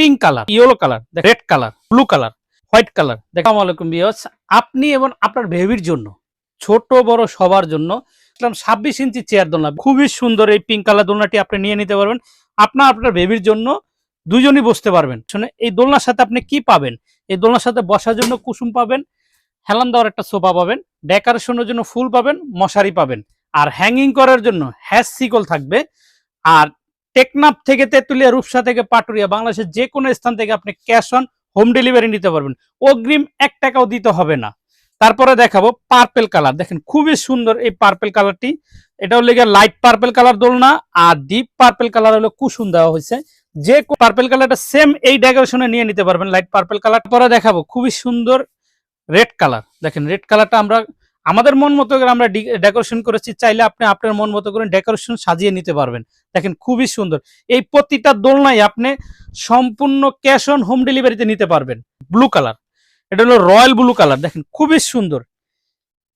Pink colour, yellow colour red colour, blue colour, white colour দেখাম আলাইকুম বিয়স আপনি এবং আপনার বেবির জন্য, ছোট, বড় সবার জন্য ছাব্বিশ ইঞ্চি চেয়ার দোলনা, খুবই সুন্দর এই পিঙ্ক কালার দোলনাটি আপনি নিয়ে নিতে পারবেন। আপনার আপনার বেবির জন্য দুজনই বসতে পারবেন। শুনে এই দোলনার সাথে আপনি কি পাবেন? এই দোলনার সাথে বসার জন্য কুসুম পাবেন, হেলান দেওয়ার একটা সোফা পাবেন, ডেকোরেশনের জন্য ফুল পাবেন, মশারি পাবেন। আর হ্যাঙ্গিং করার জন্য হ্যাশ সিকল থাকবে। আর টেকনাফ থেকে তেঁতুলিয়া, রূপসা থেকে পাটুরিয়া, বাংলাদেশের যে কোনো স্থান থেকে আপনি ক্যাশ অন হোম ডেলিভারি নিতে পারবেন। অগ্রিম এক টাকাও দিতে হবে না। তারপরে দেখাবো পার্পেল কালার। দেখেন, খুবই সুন্দর এই পার্পেল কালারটি। এটা হলো লাইট পার্পেল কালার দোলনা আর ডিপ পার্পেল কালার হলো কুসুম দেওয়া হয়েছে। যে পার্পেল কালারটা সেম এই ডেকোরেশনে নিয়ে নিতে পারবেন লাইট পার্পেল কালার। পরে দেখাবো খুবই সুন্দর রেড কালার। দেখেন, রেড কালারটা আমরা আমাদের মন মতো করে আমরা ডেকোরেশন করেছি, চাইলে আপনি আপনার মন মতো করে ডেকোরেশন সাজিয়ে নিতে পারবেন। দেখেন খুবই সুন্দর। এই প্রতিটা দোলনাই আপনি সম্পূর্ণ ক্যাশ অন হোম ডেলিভারিতে নিতে পারবেন। ব্লু কালার এটা হলো রয়্যাল ব্লু কালার দেখেন খুবই সুন্দর।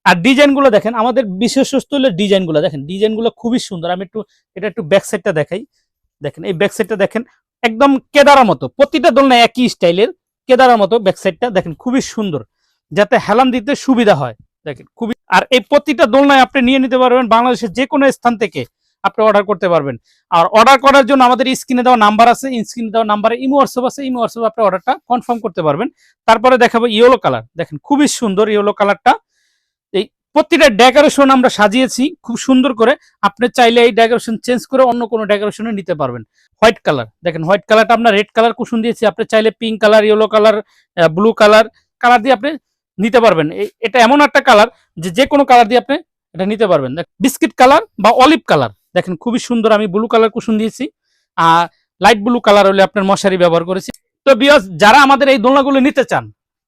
আর ডিজাইনগুলো দেখেন, আমাদের বিশেষত্ব হলো ডিজাইনগুলো দেখেন ডিজাইনগুলো খুবই সুন্দর। আমি একটু, এটা একটু ব্যাক সাইডটা দেখাই। দেখেন, এই ব্যাক সাইডটা দেখেন, একদম কেদারা মতো। প্রতিটা দোলনা একই স্টাইলের কেদারার মতো ব্যাক সাইডটা দেখেন খুবই সুন্দর। যাতে হেলান দিতে সুবিধা হয়। দেখেন, খুবই আর এই প্রতিটা দোলনায় আপনি নিয়ে নিতে পারবেন বাংলাদেশের যে কোনো স্থান থেকে আপনি অর্ডার করতে পারবেন। আর অর্ডার করার জন্য আমাদের স্ক্রিনে দেওয়া নাম্বার আছে স্ক্রিনে দেওয়া নাম্বারে ইমো হোয়াটসঅ্যাপ আছে ইমো হোয়াটসঅ্যাপ আপনি অর্ডারটা কনফার্ম করতে পারবেন। তারপরে দেখাবো ইয়েলো কালার দেখেন, খুবই সুন্দর ইয়েলো কালারটা এই প্রতিটা ডেকোরেশন আমরা সাজিয়েছি, খুব সুন্দর করে। আপনি চাইলে এই ডেকোরেশন চেঞ্জ করে অন্য কোনো ডেকোরেশনে নিতে পারবেন। হোয়াইট কালার দেখেন হোয়াইট কালারটা আমরা রেড কালার কুশন দিয়েছি। আপনি চাইলে pink colour yellow colour blue colour colour দিয়ে আপনি নিতে পারবেন। এটা এমন একটা কালার যে যে কোনো কালার দিয়ে আপনি এটা নিতে পারবেন। বিস্কিট কালার বা অলিভ কালার দেখেন খুবই সুন্দর আমি ব্লু কালার কুশন দিয়েছি। আর লাইট ব্লু কালার হলে আপনার মশারি ব্যবহার করেছি। তো বিয়স যারা আমাদের এই দোলনাগুলো নিতে চান,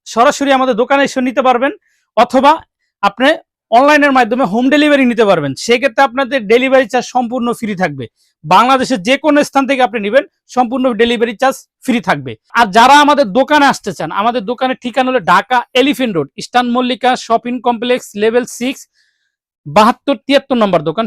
সরাসরি আমাদের দোকানে এসে নিতে পারবেন। অথবা আপনি অনলাইনের মাধ্যমে হোম ডেলিভারি নিতে পারবেন। সেক্ষেত্রে আপনাদের ডেলিভারি চার্জ সম্পূর্ণ ফ্রি থাকবে। বাংলাদেশের যে কোনো স্থান থেকে আপনি নেবেন, সম্পূর্ণ ডেলিভারি চার্জ ফ্রি থাকবে। আর যারা আমাদের দোকানে আসতে চান, আমাদের দোকানের ঠিকানা হলো Dhaka elephant road, eastern Mallika shopping complex level six, বাহাত্তর, তিয়াত্তর নম্বর দোকান।